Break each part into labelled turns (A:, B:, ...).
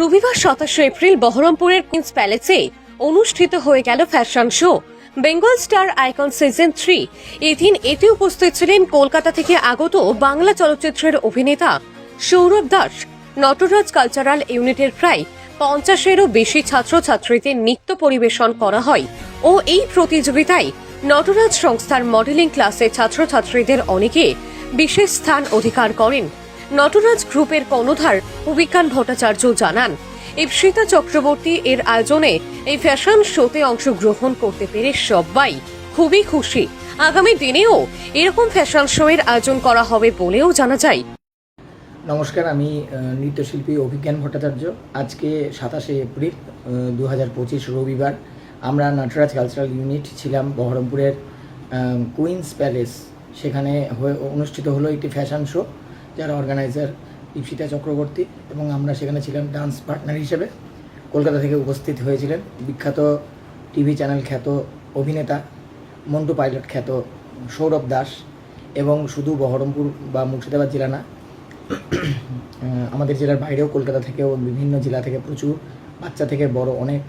A: রবিবার সাতাশে এপ্রিল বহরমপুরের কুইন্স প্যালেসে অনুষ্ঠিত হয়ে গেল fashion show. Bengal star icon season three. এদিন এতে উপস্থিত ছিলেন কলকাতা থেকে আগত বাংলা চলচ্চিত্রের অভিনেতা সৌরভ দাস। নটরাজ কালচারাল ইউনিটের প্রায় পঞ্চাশেরও বেশি ছাত্রছাত্রীদের নৃত্য পরিবেশন করা হয় ও এই প্রতিযোগিতায় নটরাজ সংস্থার মডেলিং ক্লাসের ছাত্রছাত্রীদের অনেকে বিশেষ স্থান অধিকার করেন। নটরাজ গ্রুপের কর্ণধার অভিজ্ঞান ভট্টাচার্য জানান ইপসিতা চক্রবর্তী এর আয়োজনে এই ফ্যাশন শোতে অংশগ্রহণ করতে পেরে সবাই খুবই খুশি। আগামী দিনেও এরকম ফ্যাশন শো এর আয়োজন করা হবে বলেও জানা যায়।
B: নমস্কার, আমি নৃত্যশিল্পী অভিজ্ঞান ভট্টাচার্য। আজকে সাতাশে এপ্রিল দু হাজার পঁচিশ রবিবার আমরা নটরাজ কালচারাল ইউনিট ছিলাম বহরমপুরের কুইন্স প্যালেস। সেখানে হয়ে, অনুষ্ঠিত হলো একটি ফ্যাশন শো। যার অর্গানাইজার ইপসিতা চক্রবর্তী এবং আমরা সেখানে ছিলাম ডান্স পার্টনার হিসেবে। কলকাতা থেকে উপস্থিত হয়েছিলেন বিখ্যাত টিভি চ্যানেল খ্যাত অভিনেতা, মন্টু পাইলট খ্যাত সৌরভ দাস এবং শুধু বহরমপুর বা মুর্শিদাবাদ জেলা না আমাদের জেলার বাইরেও কলকাতা থেকেও বিভিন্ন জেলা থেকে প্রচুর বাচ্চা থেকে বড় অনেক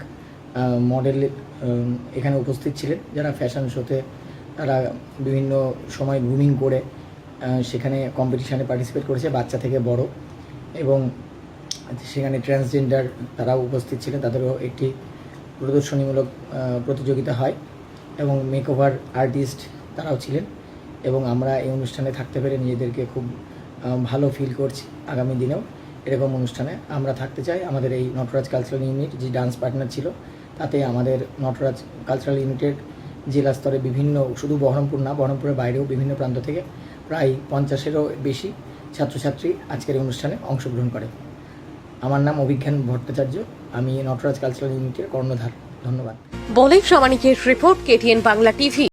B: মডেল এখানে উপস্থিত ছিলেন যারা ফ্যাশন শোতে তারা বিভিন্ন সময় গ্রুমিং করে সেখানে কম্পিটিশানে পার্টিসিপেট করেছে বাচ্চা থেকে বড়। এবং সেখানে ট্রান্সজেন্ডার তারাও উপস্থিত ছিলেন, তাদেরও একটি প্রদর্শনীমূলক প্রতিযোগিতা হয়। এবং মেকওভার আর্টিস্ট তারাও ছিলেন। এবং আমরা এই অনুষ্ঠানে থাকতে পেরে নিজেদেরকে খুব ভালো ফিল করছি আগামী দিনেও। এরকম অনুষ্ঠানে আমরা থাকতে চাই। আমাদের এই নটরাজ কালচারাল ইউনিট যে ডান্স পার্টনার ছিল, তাতে আমাদের নটরাজ কালচারাল ইউনিটের জেলা স্তরে বিভিন্ন, শুধু বহরমপুর না, বহরমপুরের বাইরেও বিভিন্ন প্রান্ত থেকে প্রায় পঞ্চাশেরও বেশি ছাত্রছাত্রী আজকের অনুষ্ঠানে অংশগ্রহণ করে। আমার নাম অভিজ্ঞান ভট্টাচার্য, আমি নটরাজ কালচারাল ইউনিটের কর্ণধার। ধন্যবাদ।
A: বলে প্রামাণিকের রিপোর্ট, কেটিএন বাংলা টিভি।